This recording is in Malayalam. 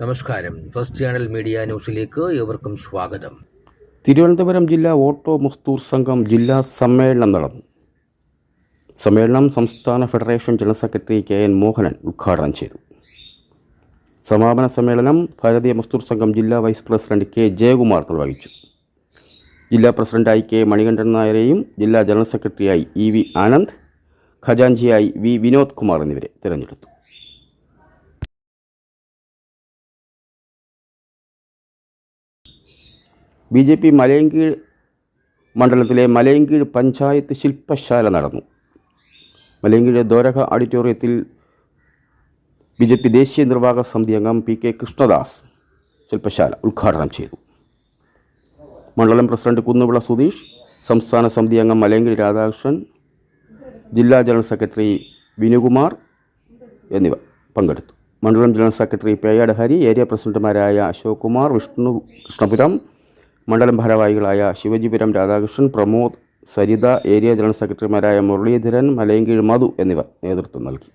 നമസ്കാരം. ഫസ്റ്റ് ചാനൽ മീഡിയ ന്യൂസിലേക്ക് ഏവർക്കും സ്വാഗതം. തിരുവനന്തപുരം ജില്ലാ ഓട്ടോ മസ്തൂർ സംഘം ജില്ലാ സമ്മേളനം നടന്നു. സമ്മേളനം സംസ്ഥാന federation general secretary K N Mohanan ഉദ്ഘാടനം ചെയ്തു. സമാപന സമ്മേളനം ഭാരതീയ മസ്തൂർ സംഘം ജില്ലാ വൈസ് പ്രസിഡന്റ് കെ ജയകുമാർ നിർവഹിച്ചു. ജില്ലാ പ്രസിഡന്റായി കെ മണികണ്ഠൻ നായരെയും ജില്ലാ ജനറൽ സെക്രട്ടറിയായി ഇ വി ആനന്ദ് ഖജാൻജിയായി വി വിനോദ് കുമാർ എന്നിവരെ തിരഞ്ഞെടുത്തു. ബി ജെ പി മലയങ്കീഴ് മണ്ഡലത്തിലെ മലയങ്കീഴ് പഞ്ചായത്ത് ശില്പശാല നടന്നു. മലയങ്കീഴ് ദോരക ഓഡിറ്റോറിയത്തിൽ ബി ജെ പി ദേശീയ നിർവാഹക സമിതി അംഗം പി കെ കൃഷ്ണദാസ് ശില്പശാല ഉദ്ഘാടനം ചെയ്തു. മണ്ഡലം പ്രസിഡന്റ് കുന്നുവിള സുധീഷ് സംസ്ഥാന സമിതി അംഗം മലയങ്കിൽ രാധാകൃഷ്ണൻ ജില്ലാ ജനറൽ സെക്രട്ടറി വിനുകുമാർ എന്നിവർ പങ്കെടുത്തു. മണ്ഡലം general secretary Peyad Hari area പ്രസിഡന്റുമാരായ അശോക് കുമാർ വിഷ്ണു കൃഷ്ണപുരം മണ്ഡലം ഭാരവാഹികളായ ശിവജിപുരം രാധാകൃഷ്ണൻ പ്രമോദ് സരിത ഏരിയ ജനറൽ സെക്രട്ടറിമാരായ മുരളീധരൻ മലയങ്കീഴ് മധു എന്നിവർ നേതൃത്വം നൽകി.